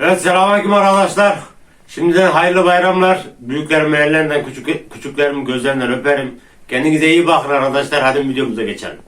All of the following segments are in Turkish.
Evet selamünaleyküm arkadaşlar. Şimdiden hayırlı bayramlar. Büyüklerimi ellerinden, küçük, küçüklerimi gözlerinden öperim. Kendinize iyi bakın arkadaşlar. Hadi videomuza geçelim.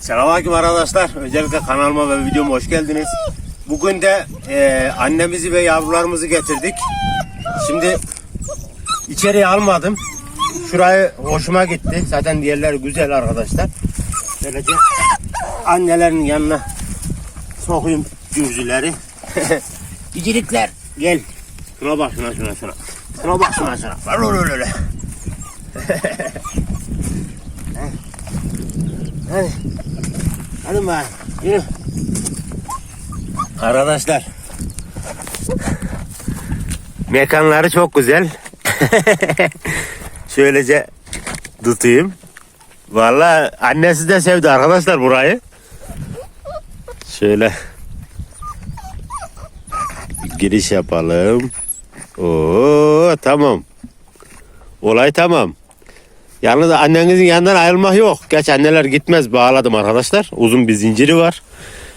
Selamünaleyküm arkadaşlar. Öncelikle kanalıma ve videoma hoş geldiniz. Bugün de e, annemizi ve yavrularımızı getirdik. Şimdi içeriye almadım. Şurayı hoşuma gitti. Zaten diğerleri güzel arkadaşlar. Böylece annelerin yanına sokayım cüzüleri. Cicirikler gel. Şuna bak şuna şuna şuna. Şuna bak şuna şuna. Var öyle öyle. Hadi. Hadi bak. Yürü. Arkadaşlar. Mekanları çok güzel. Şöylece tutayım. Vallahi annesi de sevdi arkadaşlar burayı. Şöyle giriş yapalım. Oo tamam. Olay tamam. Yalnız annenizin yanından ayrılmak yok. Geç anneler gitmez bağladım arkadaşlar. Uzun bir zinciri var.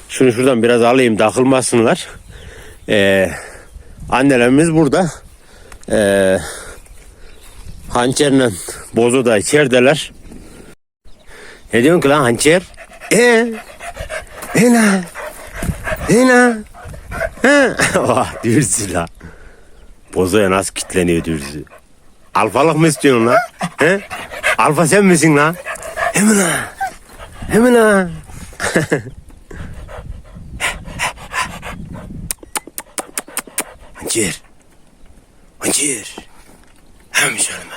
Şunu şuradan biraz alayım takılmasınlar. Ee, annelerimiz burada. Ee, hançerle bozu da içerideler. Ne diyorsun ki lan hançer? Ee, e lan? E? He? Vah dürzü la. Bozoya nasıl kitleniyor dürzü? Alfalık mı istiyorsun lan? He? Alfa sen misin lan? Hemen lan. Hemen lan. Hancır. Hancır. Hem söyleme.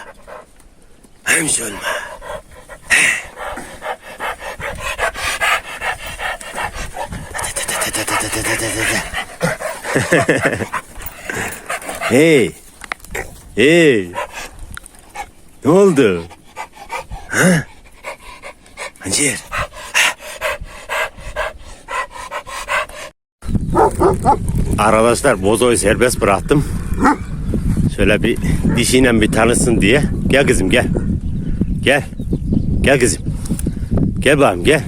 Hem söyleme. Hey. Hey. Ne oldu? Ha? Hancır. Arkadaşlar bozoyu serbest bıraktım. Şöyle bir dişiyle bir tanısın diye. Gel kızım gel. Gel. Gel kızım. Gel bakayım gel.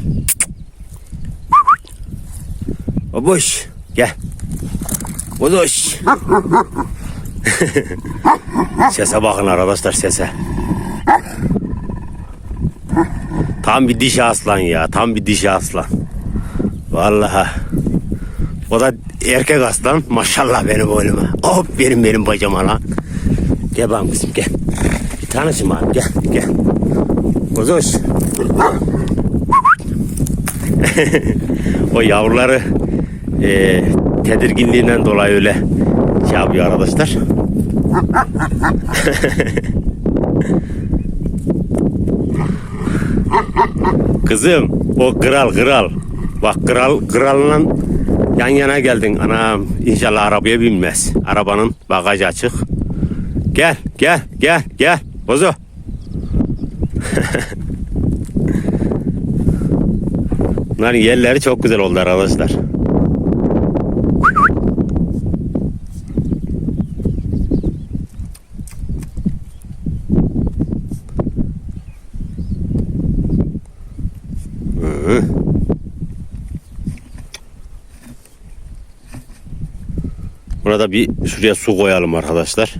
O boş. Gel. Bozoş. sese bakın arkadaşlar sese. Tam bir dişi aslan ya. Tam bir dişi aslan. Vallahi. O da erkek aslan. Maşallah benim oğluma. Hop benim benim bacama lan. Gel bakalım kızım gel. Bir tanışın bakalım gel gel. Kozoş. o yavruları e, tedirginliğinden dolayı öyle şey yapıyor arkadaşlar. Kızım o kral kral. Bak kral kralla yan yana geldin. Anam inşallah arabaya binmez. Arabanın bagajı açık. Gel gel gel gel. Bozo. Bunların yerleri çok güzel oldu arkadaşlar. Buna da bir şuraya su koyalım arkadaşlar.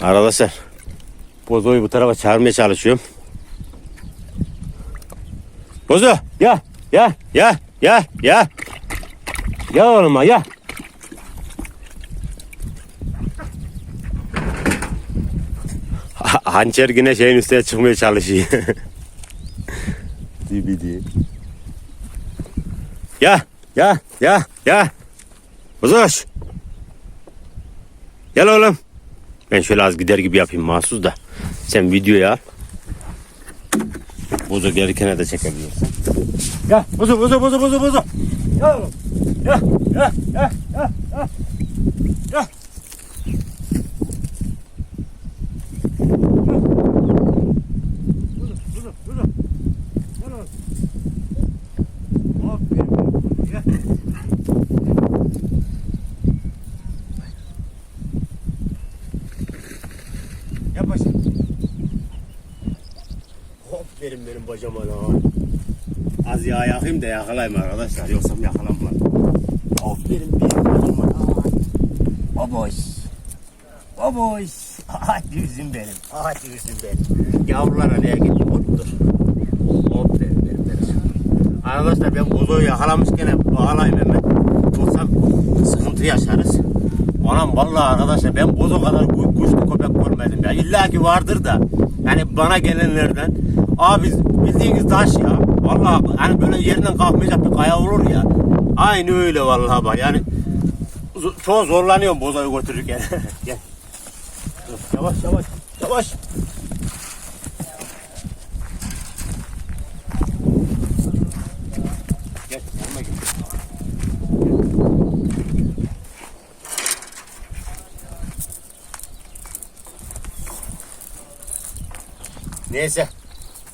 Arkadaşlar Bozo'yu bu tarafa çağırmaya çalışıyorum. Bozo ya ya ya ya ya. Ya oğlum ya. Ha- Hançer yine şeyin üstüne çıkmaya çalışıyor. Dibidi. Ya ya ya ya. Bozoş. Gel oğlum. Ben şöyle az gider gibi yapayım mahsus da. Sen videoyu al. Bozo gelirken de çekebilirsin. Gel bozo bozo bozo bozo bozo. Gel oğlum. Gel gel gel gel gel. Gel. Bozo bozo bozo. Gel oğlum. Aferin. Gel. Yap başım. Aferin benim bacama lan. Az yağ yakayım da yakalayayım arkadaşlar. Yoksa yakalanmaz. Aferin benim bacama lan. Baboş. Baboş. Hadi yüzüm benim. Hadi yüzüm benim. Yavrular araya gitti. Dur. Aferin benim benim. Arkadaşlar ben bozoyu yakalamışken bağlayayım hemen. Yoksa sıkıntı yaşarız. Anam vallahi arkadaşlar ben bozo kadar ku- kuşlu köpek görmedim ya. İlla ki vardır da. Yani bana gelenlerden. Abi bildiğiniz taş ya. Vallahi hani böyle yerinden kalkmayacak bir kaya olur ya. Aynı öyle vallahi bak. Yani çok zorlanıyorum bozoyu götürürken. Gel. Yavaş yavaş yavaş. Gel yanıma gel. Neyse.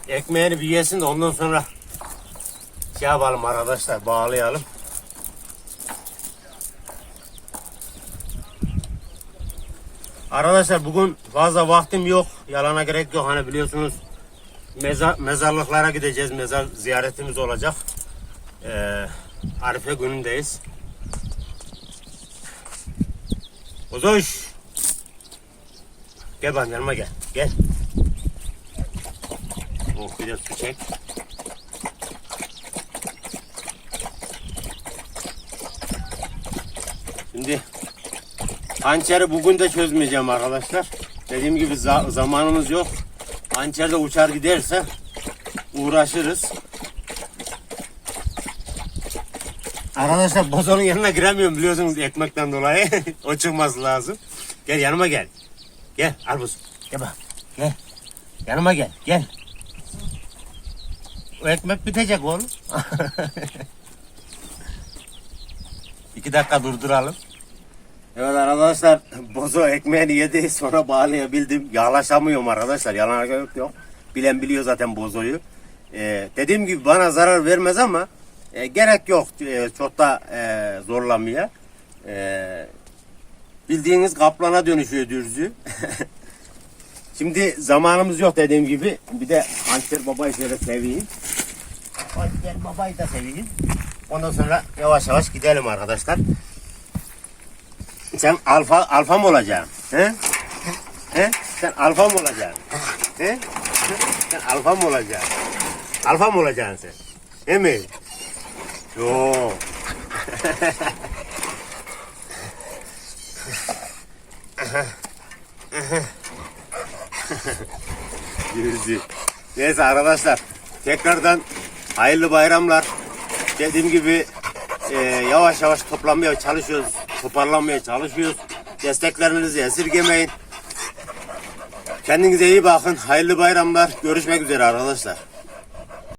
Ekmeğini bir yesin de ondan sonra şey yapalım arkadaşlar bağlayalım. Arkadaşlar bugün fazla vaktim yok. Yalana gerek yok. Hani biliyorsunuz mezar, mezarlıklara gideceğiz. Mezar ziyaretimiz olacak. Ee, Arife günündeyiz. Ozoş. Gel bana yanıma gel. Gel. De su çek. Şimdi hançeri bugün de çözmeyeceğim arkadaşlar. Dediğim gibi za- zamanımız yok. Hançer de uçar giderse uğraşırız. Arkadaşlar bozonun yanına giremiyorum biliyorsunuz ekmekten dolayı. o çıkması lazım. Gel yanıma gel. Gel al buz. Gel bak. Gel. Yanıma gel. Gel. Ekmek bitecek oğlum. İki dakika durduralım. Evet arkadaşlar bozo ekmeğini yedi sonra bağlayabildim. Yağlaşamıyorum arkadaşlar yalan yok yok. Bilen biliyor zaten bozoyu. Ee, dediğim gibi bana zarar vermez ama e, gerek yok e, çok da e, zorlamaya. E, bildiğiniz kaplana dönüşüyor dürzü. Şimdi zamanımız yok dediğim gibi. Bir de Hançer Baba'yı şöyle seveyim. Hançer Baba'yı da seveyim. Ondan sonra yavaş yavaş gidelim arkadaşlar. Sen alfa alfa mı olacaksın? He? He? Sen alfa mı olacaksın? He? Sen alfa mı olacaksın? Alfa mı olacaksın sen? He mi? Yok. Yüzü. Neyse arkadaşlar tekrardan hayırlı bayramlar. Dediğim gibi e, yavaş yavaş toplanmaya çalışıyoruz. Toparlanmaya çalışıyoruz. Desteklerinizi esirgemeyin. Kendinize iyi bakın. Hayırlı bayramlar. Görüşmek üzere arkadaşlar.